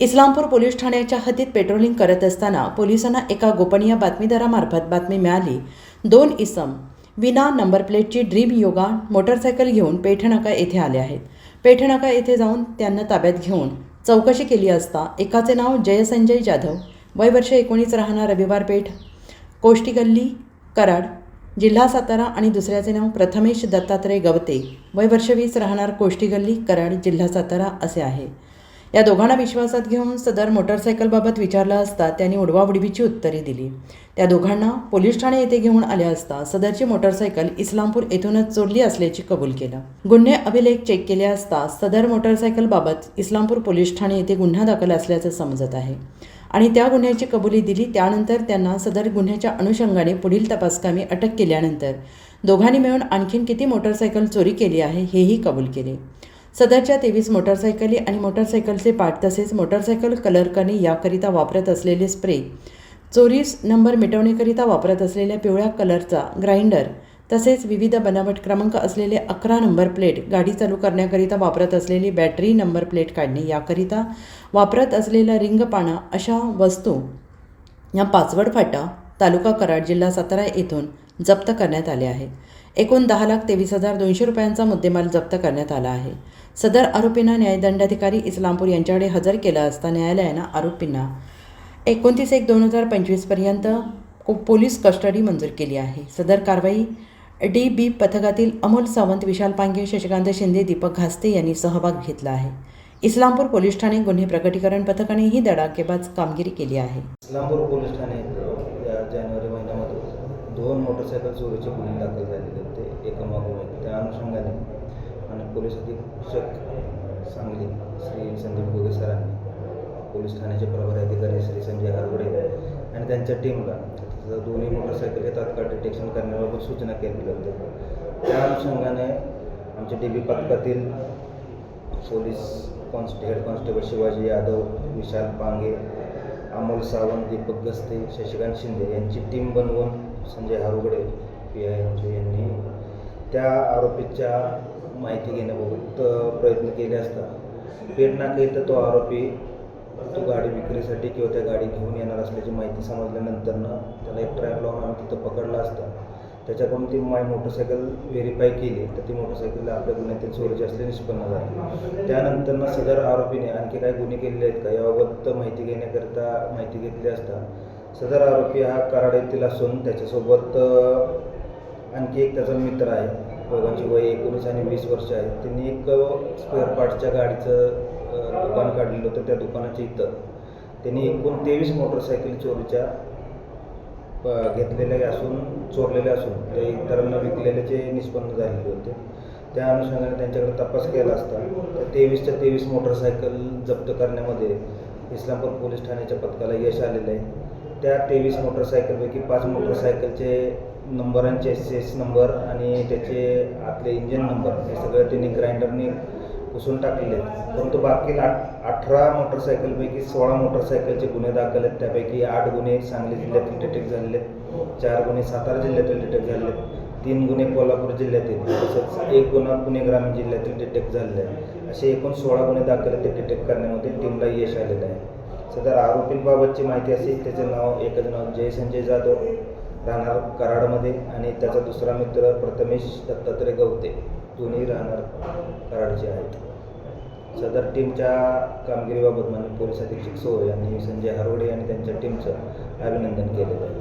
Islampur police ठाण्याच्या हद्दीत patrolling करत असताना पोलिसांना एका गोपनीय बातमीदारामार्फत बातमी मिळाली. दोन इसम विना नंबर प्लेटची ड्रीम योगा मोटरसायकल घेऊन पेठनाका येथे आले आहेत. पेठनाका येथे जाऊन त्यांना ताब्यात घेऊन चौकशी केली असता एकाचे नाव जयसंजय जाधव वय वर्ष एकोणीस राहणार रविवार पेठ कोष्टी गल्ली कराड जिल्हा सातारा आणि दुसऱ्याचे नाव प्रथमेश दत्तात्रय गवते वय वर्ष वीस राहणार कोष्टी गल्ली कराड जिल्हा सातारा असे आहे. या दोघांना विश्वासात घेऊन सदर मोटरसायकलबाबत विचारलं असता त्यांनी उडवाउडवीची उत्तरे दिली. त्या दोघांना पोलीस ठाणे येथे घेऊन आले असता सदरची मोटरसायकल इस्लामपूर येथूनच चोरली असल्याची कबूल केलं. गुन्हे अभिलेख चेक केले असता सदर मोटरसायकलबाबत इस्लामपूर पोलीस ठाणे येथे गुन्हा दाखल असल्याचं समजत आहे. आणि त्या गुन्ह्याची कबुली दिली त्यानंतर त्यांना सदर गुन्ह्याच्या अनुषंगाने पुढील तपासकामी अटक केल्यानंतर दोघांनी मिळून आणखीन किती मोटरसायकल चोरी केली आहे हेही कबूल केले. सदरच्या तेवीस मोटरसायकली आणि मोटरसायकलचे पार्ट तसेच मोटरसायकल कलर करणे याकरिता वापरत असलेले स्प्रे चोरीस नंबर मिटवण्याकरिता वापरत असलेल्या पिवळ्या कलरचा ग्राइंडर तसेच विविध बनावट क्रमांक असलेले अकरा नंबर प्लेट गाडी चालू करण्याकरिता वापरत असलेली बॅटरी नंबर प्लेट काढणे याकरिता वापरत असलेला रिंगपाणा अशा वस्तू या पाचवड फाटा तालुका कराड जिल्हा सातारा येथून जप्त करण्यात आले आहे एकूण दहा लाख तेवीस हजार दोनशे रुपयांचा मुद्देमाल जप्त करण्यात आला आहे. सदर आरोपींना न्यायदंडाधिकारी इस्लामपूर यांच्याकडे हजर केलं असता न्यायालयानं आरोपींना एकोणतीस एक दोन हजार पंचवीसपर्यंत पोलीस कस्टडी मंजूर केली आहे. सदर कारवाई डी बी पथकातील अमोल सावंत विशाल पांगे शशिकांत शिंदे दीपक घास्ते यांनी सहभाग घेतला आहे. इस्लामपूर पोलीस ठाणे गुन्हे प्रकटीकरण पथकाने ही धडाकेबाज कामगिरी केली आहे. इस्लामपूर पोलीस ठाणे या जानेवारी महिन्यामध्ये दोन मोटरसायकल चोरीचे गुन्हे दाखल झालेले होते. एका मागून त्या अनुषंगाने आणि पोलीस अधीक्षक सांगली श्री संदीप गोगे सरांनी पोलीस ठाण्याचे प्रभारी अधिकारी श्री संजय हरवडे आणि त्यांच्या टीमला दोन्ही मोटरसायकलचे तात्काळ डिटेक्शन करण्याबाबत सूचना केलेल्या होत्या त्या अनुषंगाने आमच्या डी बी पथकातील पोलीस कॉन्स्ट हेड कॉन्स्टेबल शिवाजी यादव विशाल पांगे अमोल सावंत दीपक गस्ते शशिकांत शिंदे यांची टीम बनवून संजय हारुगडे पी आय यांनी त्या आरोपीच्या माहिती घेण्याबाबत प्रयत्न केले असता. पेट नाका इथं तो आरोपी तो गाडी विक्रीसाठी किंवा त्या गाडी घेऊन येणार असल्याची माहिती समजल्यानंतरनं त्याला एक ट्रॅप लावून आम्ही तिथं पकडला असता. त्याच्याकडून ती माय मोटरसायकल व्हेरीफाय केली तर ती मोटरसायकल आपल्या गुन्ह्यातील चोरीची असले निष्पन्न झाली. त्यानंतरनं सदर आरोपीने आणखी काय गुन्हे केलेले आहेत का याबाबत माहिती घेण्याकरिता माहिती घेतली असता सदर आरोपी हा कराड येथील असून त्याच्यासोबत आणखी एक त्याचा मित्र आहे. दोघांची वय एकोणीस आणि वीस वर्ष आहे. त्यांनी एक स्पेअर पार्ट्सच्या गाडीचं दुकान काढलेलं होतं त्या दुकानाच्या इथं. त्यांनी एकूण तेवीस मोटरसायकल चोरीच्या घेतलेले असून चोरलेले असून ते इतरांना विकलेल्याचे निष्पन्न झालेले होते त्या अनुषंगाने त्यांच्याकडे तपास केला असता त्या तेवीसच्या तेवीस मोटरसायकल जप्त करण्यामध्ये इस्लामपूर पोलीस ठाण्याच्या पथकाला यश आलेलं आहे. त्या तेवीस मोटरसायकलपैकी पाच मोटरसायकलचे नंबरांचे एस एस नंबर आणि त्याचे आतले इंजिन नंबर हे सगळं त्यांनी ग्राइंडरने पुसून टाकलेले आहेत. परंतु बाकी आठ अठरा मोटरसायकलपैकी सोळा मोटरसायकलचे गुन्हे दाखल आहेत. त्यापैकी आठ गुन्हे सांगली जिल्ह्यातील डिटेक्ट झालेले आहेत. चार गुन्हे सातारा जिल्ह्यातील डिटेक्ट झालेले आहेत. तीन गुन्हे कोल्हापूर जिल्ह्यातील तसंच एक गुन्हा पुणे ग्रामीण जिल्ह्यातील डिटेक्ट झालेले आहे. असे एकूण सोळा गुन्हे दाखल आहेत. ते डिटेक्ट करण्यामध्ये टीमला यश आलेलं आहे. सदर आरोपींबाबतची माहिती असेल. त्याचे नाव एकच नाव जय संजय जाधव. राहणार कराडमध्ये आणि त्याचा दुसरा मित्र प्रथमेश दत्तात्रय गवते. दोन्ही राहणार कराडचे आहेत. सदर टीमच्या कामगिरीबाबत माननीय पोलीस अधीक्षक सोय यांनी संजय हरवडे आणि त्यांच्या टीमचं अभिनंदन केलेलं आहे.